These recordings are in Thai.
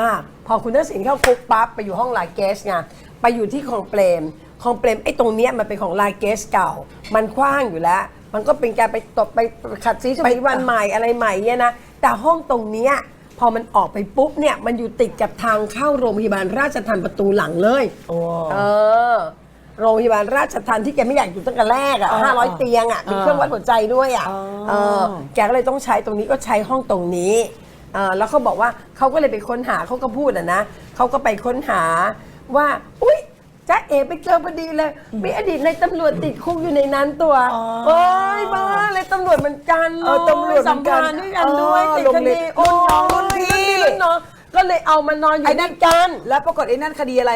มาก พอคุณทักษิณเข้าคุกปั๊บไปอยู่ห้องลาเกสไงไปอยู่ที่คลองเปรมคลองเปรมไอ้ตรงเนี้ยมันเป็นของลาเกสเก่า มันกว้างอยู่แล้ว มันก็เป็นการไปตบไปขัดสีสวีวันใหม่อะไรใหม่เนี่ยนะแต่ห้องตรงเนี้ยพอมันออกไปปุ๊บเนี่ยมันอยู่ติดกับทางเข้าโรงพยาบาลราชทันประตูหลังเลยโอ้เออโรงพยาบาลราชทันที่แกไม่อยากอยู่ตั้งแต่แรกอะอ่าห้าร้อยเตียงอะมีเครื่องวัดหัวใจด้วยอะอ๋อเออแกก็เลยต้องใช้ตรงนี้ก็ใช้ห้องตรงนี้ เออแล้วเขาบอกว่าเขาก็เลยไปค้นหาเขาก็พูดอะนะเขาก็ไปค้นหาว่าอุ้ยจ้าเอไปเจอพอดีเลยมีอดีตในายตำรวจติดคุกอยู่ในนั้นตัวอ๋อโอ้ยบ้าเลยตำรวจเหมือนกันเออตำรวจเหมืสัอมนกันพันธ์ด้วยกันด้วยเออติดโรงคเรีดียนรุ่นน้องรุ่นพี่รุ่นน้องก็เลยเอามานอนอยู่ไอ้ด้นั่วนยกันแล้วปรากฏไอ้นั่นคดีอะไร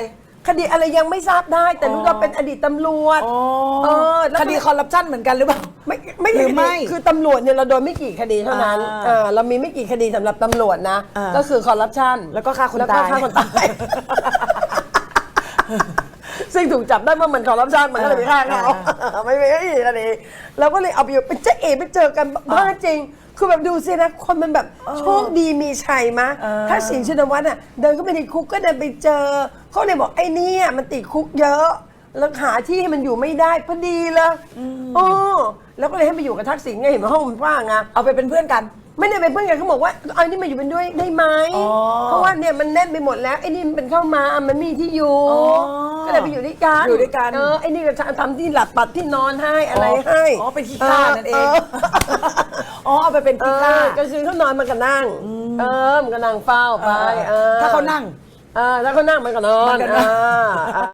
คดีอะไรยังไม่ทราบได้ แต่รู้ว่าเป็นอดีตตำรวจอ๋อเออแล้วคดีคอร์รัปชันเหมือนกันหรือเปล่า ไม่ไม่หรือไม่คือตำรวจเนี่ยเราโดนไม่กี่คดีเท่านั้นอ่าเออเรามีไม่กี่คดีสำหรับตำรวจนะ อ่า ก็คือคอร์รัปชันแล้วก็ฆ่าคนแล้วก็ตาย ฆ่าคนตาย ซึ่งถูกจับได้ว่ามันคอร์รัปชันมันก็เลยไปฆ่าเขา ไม่ไม่ไม่คดีเราก็เลยเอาไปอยู่เป็นเจ๊เอไปเจอกันบ้าจริง คือแบบดูสินะคนมันแบบโชคดีมีชัยมะเออถ้าสินชินวัตรอะเดินเข้าไปในคุกก็เดินไปเจอ เขาเลยบอกไอ้เนี่ยมันติดคุกเยอะ แล้วหาที่ให้มันอยู่ไม่ได้พอดีเลยโอ้แล้วก็เลยให้มาอยู่กับทักษิณไงเห็นไหมห้องมันกว้างอะเอาไปเป็นเพื่อนกัน ไม่ได้เป็นเพื่อนกันเขาบอกว่าเอานี่มาอยู่เป็นด้วยได้ไหมอ๋อเพราะว่าเนี่ยมันแน่นไปหมดแล้วไอ้นี่มันเป็นเข้ามามันไม่มีที่อยู่อ๋อก็เลยไปอยู่ด้วยกันอยู่ด้วยกัน เออไอ้นี่ก็ทำที่หลับปัดที่นอนให้อะไรให้อ๋อเป็นขี้ข้านั่นเอง อ๋อเอาไปเป็นเอขี้อข้า ก็คือเขานอนมันก็นั่ง เออมันก็นั่งเฝ้าไปเออออถ้าเขานั่งเออถ้าเขานั่งมันก็นอนมันก็นอนเออ